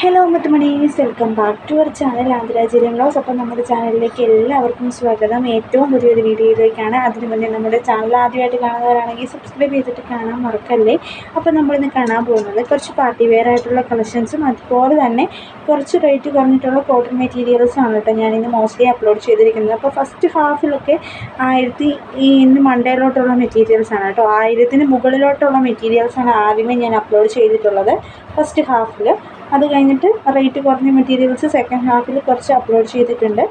Hello മുത്തുമണീസ്. Welcome back to our channel ആന്ധ്രാചാര്യം ബ്ലോസ് അപ്പം നമ്മുടെ ചാനലിലേക്ക് എല്ലാവർക്കും സ്വാഗതം. ഏറ്റവും പുതിയൊരു വീഡിയോയിലേക്കാണ്. അതിനു മുന്നേ നമ്മുടെ ചാനൽ ആദ്യമായിട്ട് കാണുന്നവരാണെങ്കിൽ സബ്സ്ക്രൈബ് ചെയ്തിട്ട് കാണാൻ മറക്കല്ലേ? അപ്പോൾ നമ്മളിന്ന് കാണാൻ പോകുന്നത് കുറച്ച് പാർട്ടി വെയർ ആയിട്ടുള്ള കളക്ഷൻസും അതുപോലെ തന്നെ കുറച്ച് റേറ്റ് കുറഞ്ഞിട്ടുള്ള കോട്ടൺ മെറ്റീരിയൽസും ആണ് കേട്ടോ ഞാനിന്ന് മോസ്റ്റ്ലി അപ്ലോഡ് ചെയ്തിരിക്കുന്നത്. അപ്പോൾ ഫസ്റ്റ് ഹാഫിലൊക്കെ ആയിരത്തി ഈ ഇന്ന് മണ്ടയിലോട്ടുള്ള മെറ്റീരിയൽസ് ആണ് കേട്ടോ. ആയിരത്തിന് മുകളിലോട്ടുള്ള മെറ്റീരിയൽസാണ് ആദ്യമേ ഞാൻ അപ്ലോഡ് ചെയ്തിട്ടുള്ളത്. ഫസ്റ്റ് ഹാഫിൽ അത് കഴിഞ്ഞിട്ട് റേറ്റ് കുറഞ്ഞ മെറ്റീരിയൽസ് സെക്കൻഡ് ഹാഫിൽ കുറച്ച് അപ്ലോഡ് ചെയ്തിട്ടുണ്ട്.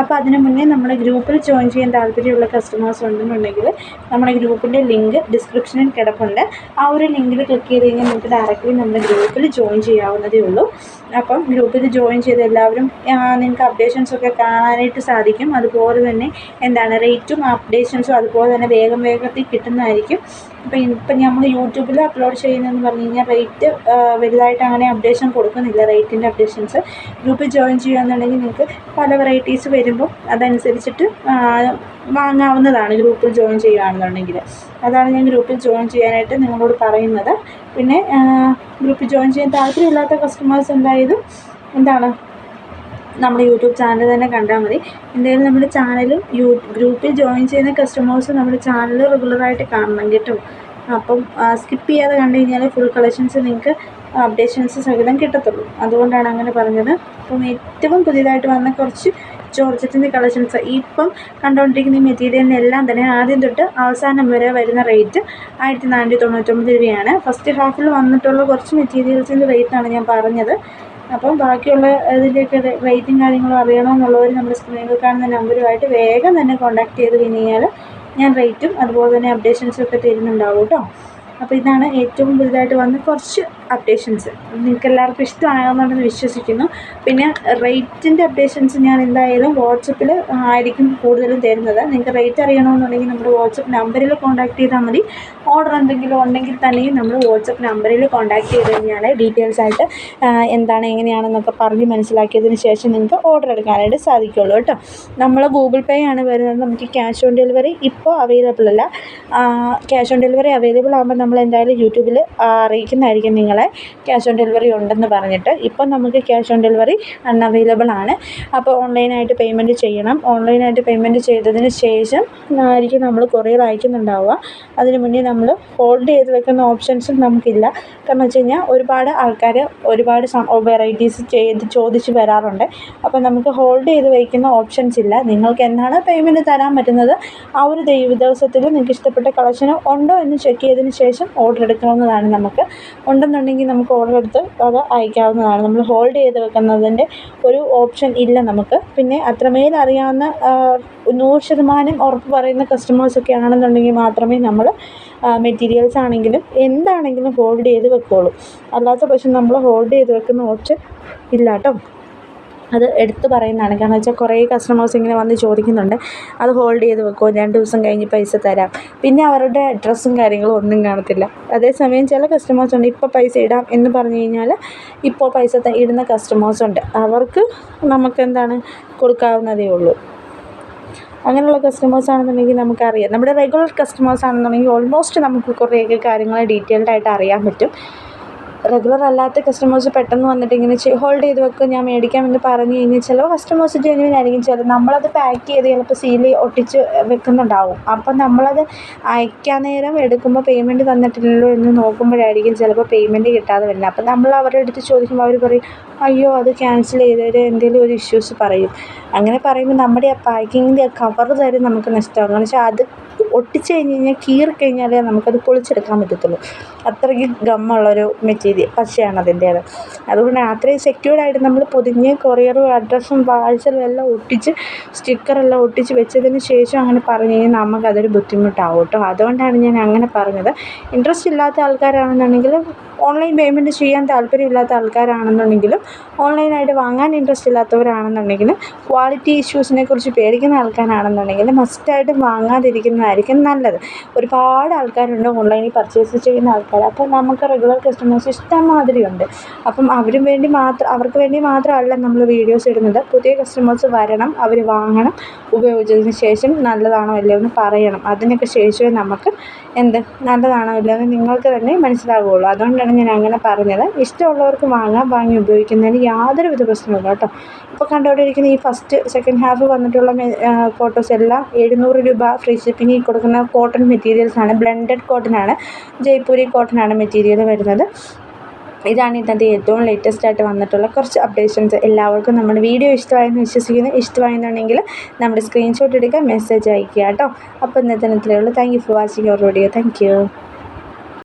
അപ്പോൾ അതിന് മുന്നേ നമ്മുടെ ഗ്രൂപ്പിൽ ജോയിൻ ചെയ്യാൻ താല്പര്യമുള്ള കസ്റ്റമേഴ്സ് ഉണ്ടെന്നുണ്ടെങ്കിൽ നമ്മുടെ ഗ്രൂപ്പിന്റെ ലിങ്ക് ഡിസ്ക്രിപ്ഷനിൽ കിടപ്പുണ്ട്. ആ ഒരു ലിങ്കിൽ ക്ലിക്ക് ചെയ്ത് കഴിഞ്ഞാൽ നിങ്ങൾക്ക് ഡയറക്റ്റ്ലി നമ്മുടെ ഗ്രൂപ്പിൽ ജോയിൻ ചെയ്യാവുന്നതേ ഉള്ളൂ. അപ്പം ഗ്രൂപ്പിൽ ജോയിൻ ചെയ്ത് എല്ലാവരും നിങ്ങൾക്ക് അപ്ഡേഷൻസ് ഒക്കെ കാണാനായിട്ട് സാധിക്കും. അതുപോലെ തന്നെ എന്താണ് റേറ്റും അപ്ഡേഷൻസും അതുപോലെ തന്നെ വേഗം വേഗത്തിൽ കിട്ടുന്നതായിരിക്കും. ഇപ്പം ഇപ്പം നമ്മൾ യൂട്യൂബിൽ അപ്ലോഡ് ചെയ്യുന്നതെന്ന് പറഞ്ഞു കഴിഞ്ഞാൽ റേറ്റ് വലുതായിട്ട് അങ്ങനെ അപ്ഡേഷൻ കൊടുക്കുന്നില്ല റേറ്റിന്റെ അപ്ഡേഷൻസ് ഗ്രൂപ്പിൽ ജോയിൻ ചെയ്യുകയാണെന്നുണ്ടെങ്കിൽ നിങ്ങൾക്ക് പല വെറൈറ്റീസ് വരുമ്പോൾ അതനുസരിച്ചിട്ട് വാങ്ങാവുന്നതാണ് ഗ്രൂപ്പിൽ ജോയിൻ ചെയ്യുകയാണെന്നുണ്ടെങ്കിൽ. അതാണ് ഞാൻ ഗ്രൂപ്പിൽ ജോയിൻ ചെയ്യാനായിട്ട് നിങ്ങളോട് പറയുന്നത്. പിന്നെ ഗ്രൂപ്പിൽ ജോയിൻ ചെയ്യാൻ താല്പര്യമില്ലാത്ത കസ്റ്റമേഴ്സ് എന്തായാലും എന്താണ്? നമ്മുടെ യൂട്യൂബ് ചാനൽ തന്നെ കണ്ടാൽ മതി. എന്തായാലും നമ്മുടെ ചാനലും യൂ ഗ്രൂപ്പിൽ ജോയിൻ ചെയ്യുന്ന കസ്റ്റമേഴ്സ് നമ്മുടെ ചാനൽ റെഗുലറായിട്ട് കാണണം കേട്ടോ. അപ്പം സ്കിപ്പ് ചെയ്യാതെ കണ്ടു കഴിഞ്ഞാൽ ഫുൾ കളക്ഷൻസ് നിങ്ങൾക്ക് അപ്ഡേഷൻസ് സഹിതം കിട്ടത്തുള്ളൂ. അതുകൊണ്ടാണ് അങ്ങനെ പറഞ്ഞത്. അപ്പം ഏറ്റവും പുതിയതായിട്ട് വന്ന കുറച്ച് ജോർജറ്റിന്റെ കളക്ഷൻസ് ഇപ്പം കണ്ടുകൊണ്ടിരിക്കുന്ന ഈ മെറ്റീരിയലിനെല്ലാം തന്നെ ആദ്യം തൊട്ട് അവസാനം വരെ വരുന്ന റേറ്റ് ആയിരത്തി നാനൂറ്റി തൊണ്ണൂറ്റൊമ്പത് രൂപയാണ് ഫസ്റ്റ് ഹാഫിൽ വന്നിട്ടുള്ള കുറച്ച് മെറ്റീരിയൽസിന്റെ റേറ്റാണ് ഞാൻ പറഞ്ഞത്. അപ്പം ബാക്കിയുള്ള ഇതിന്റെയൊക്കെ റേറ്റും കാര്യങ്ങളും അറിയണമെന്നുള്ളവർ നമ്മുടെ സ്ക്രീനിൽ കാണുന്ന നമ്പറുമായിട്ട് വേഗം തന്നെ കോൺടാക്ട് ചെയ്ത് കഴിഞ്ഞ് കഴിഞ്ഞാൽ ഞാൻ റേറ്റും അതുപോലെ തന്നെ അപ്ഡേഷൻസും ഒക്കെ തരുന്നുണ്ടാവും കേട്ടോ. അപ്പോൾ ഇതാണ് ഏറ്റവും പുതുതായിട്ട് വന്ന കുറച്ച് അപ്ഡേഷൻസ് നിങ്ങൾക്ക് എല്ലാവർക്കും ഇഷ്ടമാകുന്നുണ്ടെന്ന് വിശ്വസിക്കുന്നു. പിന്നെ റേറ്റിന്റെ അപ്ഡേഷൻസ് ഞാൻ എന്തായാലും വാട്സപ്പിൽ ആയിരിക്കും കൂടുതലും തരുന്നത്. നിങ്ങൾക്ക് റേറ്റ് അറിയണമെന്നുണ്ടെങ്കിൽ നമ്മുടെ വാട്സപ്പ് നമ്പറിൽ കോൺടാക്ട് ചെയ്താൽ മതി. ഓർഡർ എന്തെങ്കിലും ഉണ്ടെങ്കിൽ തന്നെയും നമ്മൾ വാട്സപ്പ് നമ്പറിൽ കോൺടാക്ട് ചെയ്ത് കഴിഞ്ഞാൽ ഡീറ്റെയിൽസ് ആയിട്ട് എന്താണ് എങ്ങനെയാണെന്നൊക്കെ പറഞ്ഞ് മനസ്സിലാക്കിയതിന് ശേഷം നിങ്ങൾക്ക് ഓർഡർ എടുക്കാനായിട്ട് സാധിക്കുള്ളൂ കേട്ടോ. നമ്മൾ ഗൂഗിൾ പേ ആണ് വരുന്നത്. നമുക്ക് ക്യാഷ് ഓൺ ഡെലിവറി ഇപ്പോൾ അവൈലബിൾ അല്ല. ക്യാഷ് ഓൺ ഡെലിവറി അവൈലബിൾ ആകുമ്പോൾ നമ്മൾ എന്തായാലും യൂട്യൂബിൽ അറിയിക്കുന്നതായിരിക്കും നിങ്ങളെ ക്യാഷ് ഓൺ ഡെലിവറി ഉണ്ടെന്ന് പറഞ്ഞിട്ട്. ഇപ്പം നമുക്ക് ക്യാഷ് ഓൺ ഡെലിവറി അൺഅവൈലബിൾ ആണ്. അപ്പോൾ ഓൺലൈനായിട്ട് പേയ്മെന്റ് ചെയ്യണം. ഓൺലൈനായിട്ട് പേയ്മെന്റ് ചെയ്തതിന് ശേഷം ആയിരിക്കും നമ്മൾ കൊറിയർ അയക്കുന്നുണ്ടാവുക. അതിന് മുന്നേ നമ്മൾ ഹോൾഡ് ചെയ്ത് വെക്കുന്ന ഓപ്ഷൻസും നമുക്കില്ല. കാരണം വെച്ച് കഴിഞ്ഞാൽ ഒരുപാട് ആൾക്കാർ ഒരുപാട് വെറൈറ്റീസ് ചെയ്ത് ചോദിച്ച് വരാറുണ്ട്. അപ്പോൾ നമുക്ക് ഹോൾഡ് ചെയ്ത് വയ്ക്കുന്ന ഓപ്ഷൻസ് ഇല്ല. നിങ്ങൾക്ക് എന്താണ് പേയ്മെന്റ് തരാൻ പറ്റുന്നത്? ആ ഒരു ദൈവ ദിവസത്തിൽ നിങ്ങൾക്ക് ഇഷ്ടപ്പെട്ട കളക്ഷൻ ഉണ്ടോ എന്ന് ചെക്ക് ചെയ്തതിന് ശേഷം ഓർഡർ എടുക്കാവുന്നതാണ് നമുക്ക്. ഉണ്ടെന്നുണ്ടെങ്കിൽ നമുക്ക് ഓർഡർ എടുത്ത് അത് അയക്കാവുന്നതാണ്. നമ്മൾ ഹോൾഡ് ചെയ്ത് വെക്കുന്നതിന്റെ ഒരു ഓപ്ഷൻ ഇല്ല നമുക്ക്. പിന്നെ അത്രമേൽ അറിയാവുന്ന നൂറ് ശതമാനം ഉറപ്പ് പറയുന്ന കസ്റ്റമേഴ്സൊക്കെ ആണെന്നുണ്ടെങ്കിൽ മാത്രമേ നമ്മൾ മെറ്റീരിയൽസ് ആണെങ്കിലും എന്താണെങ്കിലും ഹോൾഡ് ചെയ്ത് വെക്കുകയുള്ളൂ അല്ലാത്ത പക്ഷം നമ്മൾ ഹോൾഡ് ചെയ്ത് വെക്കുന്ന ഓപ്ഷൻ ഇല്ല കേട്ടോ അത് എടുത്തു പറയുന്നതാണ്. കാരണം വെച്ചാൽ കുറേ കസ്റ്റമേഴ്സ് ഇങ്ങനെ വന്ന് ചോദിക്കുന്നുണ്ട്. അത് ഹോൾഡ് ചെയ്ത് വെക്കുമോ രണ്ട് ദിവസം കഴിഞ്ഞ് പൈസ തരാം. പിന്നെ അവരുടെ അഡ്രസ്സും കാര്യങ്ങളും ഒന്നും കാണത്തില്ല. അതേസമയം ചില കസ്റ്റമേഴ്സ് ഉണ്ട്. ഇപ്പോൾ പൈസ ഇടാം എന്ന് പറഞ്ഞു കഴിഞ്ഞാൽ ഇപ്പോൾ പൈസ ഇടുന്ന കസ്റ്റമേഴ്സ് ഉണ്ട്. അവർക്ക് നമുക്ക് എന്താണ് കൊടുക്കാവുന്നതേ ഉള്ളൂ. അങ്ങനെയുള്ള കസ്റ്റമേഴ്സ് ആണെന്നുണ്ടെങ്കിൽ നമുക്കറിയാം. നമ്മുടെ റെഗുലർ കസ്റ്റമേഴ്സ് ആണെന്നുണ്ടെങ്കിൽ ഓൾമോസ്റ്റ് നമുക്ക് കുറേയൊക്കെ കാര്യങ്ങൾ ഡീറ്റെയിൽഡ് ആയിട്ട് അറിയാൻ പറ്റും. റെഗുലർ അല്ലാത്ത കസ്റ്റമേഴ്സ് പെട്ടെന്ന് വന്നിട്ട് ഇങ്ങനെ ഹോൾഡ് ചെയ്ത് വെക്കും ഞാൻ മേടിക്കാമെന്ന് പറഞ്ഞു കഴിഞ്ഞാൽ ചില കസ്റ്റമേഴ്സ് ജെന്യൂൻ ആയിരിക്കും. ചില നമ്മളത് പാക്ക് ചെയ്ത് ചിലപ്പോൾ സീൽ ഒട്ടിച്ച് വെക്കുന്നുണ്ടാവും. അപ്പം നമ്മളത് അയക്കാൻ നേരം എടുക്കുമ്പോൾ പേയ്മെന്റ് തന്നിട്ടില്ലല്ലോ എന്ന് നോക്കുമ്പോഴായിരിക്കും ചിലപ്പോൾ പേയ്മെന്റ് കിട്ടാതെ വരുന്നത്. അപ്പം നമ്മൾ അവരുടെ അടുത്ത് ചോദിക്കുമ്പോൾ അവർ പറയും അയ്യോ അത് ക്യാൻസൽ ചെയ്തവർ എന്തെങ്കിലും ഒരു ഇഷ്യൂസ് പറയും. അങ്ങനെ പറയുമ്പോൾ നമ്മുടെ ആ പാക്കിങ്ങിന്റെ ആ കവർ തരും നമുക്ക് നഷ്ടമാകും. എന്ന് വെച്ചാൽ അത് ഒട്ടിച്ച് കഴിഞ്ഞ് കഴിഞ്ഞാൽ കീറി കഴിഞ്ഞാലേ നമുക്കത് പൊളിച്ചെടുക്കാൻ പറ്റത്തുള്ളൂ. അത്രയ്ക്ക് ഗമ്മുള്ളൊരു മെറ്റീരിയൽ പശയാണ് അതിന്റേത്. അതുകൊണ്ട് അത്രയും സെക്യൂർഡായിട്ട് നമ്മൾ പൊതിഞ്ഞ് കൊറിയറും അഡ്രസ്സും പാഴ്സലും എല്ലാം ഒട്ടിച്ച് സ്റ്റിക്കറെല്ലാം ഒട്ടിച്ച് വെച്ചതിന് ശേഷം അങ്ങനെ പറഞ്ഞു കഴിഞ്ഞാൽ നമുക്കതൊരു ബുദ്ധിമുട്ടാവും കേട്ടോ. അതുകൊണ്ടാണ് ഞാൻ അങ്ങനെ പറഞ്ഞത്. ഇൻട്രസ്റ്റ് ഇല്ലാത്ത ആൾക്കാരാണെന്നുണ്ടെങ്കിൽ ഓൺലൈൻ പേയ്മെന്റ് ചെയ്യാൻ താല്പര്യമില്ലാത്ത ആൾക്കാരാണെന്നുണ്ടെങ്കിലും ഓൺലൈനായിട്ട് വാങ്ങാൻ ഇൻട്രസ്റ്റ് ഇല്ലാത്തവരാണെന്നുണ്ടെങ്കിലും ക്വാളിറ്റി ഇഷ്യൂസിനെ കുറിച്ച് പേടിക്കുന്ന ആൾക്കാരാണെന്നുണ്ടെങ്കിൽ മസ്റ്റായിട്ടും വാങ്ങാതിരിക്കുന്നതായിരിക്കും നല്ലത്. ഒരുപാട് ആൾക്കാരുണ്ട് ഓൺലൈനിൽ പർച്ചേസ് ചെയ്യുന്ന ആൾക്കാർ. അപ്പോൾ നമുക്ക് റെഗുലർ കസ്റ്റമേഴ്സ് ഇഷ്ടംമാതിരി ഉണ്ട് അപ്പം അവരും വേണ്ടി മാത്രം അവർക്ക് വേണ്ടി മാത്രമല്ല നമ്മൾ വീഡിയോസ് ഇടുന്നത്. പുതിയ കസ്റ്റമേഴ്സ് വരണം അവർ വാങ്ങണം ഉപയോഗിച്ചതിന് ശേഷം നല്ലതാണോ അല്ലയോ എന്ന് പറയണം. അതിനൊക്കെ ശേഷമേ നമുക്ക് എന്ത് നല്ലതാണോ ഇല്ലയോ എന്ന് നിങ്ങൾക്ക് തന്നെ മനസ്സിലാവുകയുള്ളൂ. അതുകൊണ്ടാണ് അതുകൊണ്ടാണ് ഞാൻ അങ്ങനെ പറഞ്ഞത്. ഇഷ്ടമുള്ളവർക്ക് വാങ്ങാം വാങ്ങി ഉപയോഗിക്കുന്നതിന് യാതൊരു വിധ പ്രശ്നമില്ല കേട്ടോ. ഇപ്പോൾ കണ്ടുകൊണ്ടിരിക്കുന്ന ഈ ഫസ്റ്റ് സെക്കൻഡ് ഹാഫ് വന്നിട്ടുള്ള ഫോട്ടോസ് എല്ലാം എഴുന്നൂറ് രൂപ ഫ്രീ ഷിപ്പിംഗ് കൊടുക്കുന്ന കോട്ടൺ മെറ്റീരിയൽസാണ് ബ്ലെൻഡഡ് കോട്ടൺ ആണ്. ജയ്പൂരി കോട്ടൺ ആണ് മെറ്റീരിയൽ വരുന്നത്. ഇതാണ് ഇന്നത്തെ ഏറ്റവും ലേറ്റസ്റ്റ് ആയിട്ട് വന്നിട്ടുള്ള കുറച്ച് അപ്ഡേഷൻസ് എല്ലാവർക്കും നമ്മുടെ വീഡിയോ ഇഷ്ടമായെന്ന് വിശ്വസിക്കുന്നു. ഇഷ്ടമായെന്നുണ്ടെങ്കിൽ നമ്മുടെ സ്ക്രീൻഷോട്ട് എടുക്കുക മെസ്സേജ് അയക്കുക കേട്ടോ. അപ്പോൾ ഇന്നത്തെ ഉള്ളൂ. Thank you for watching your video thank you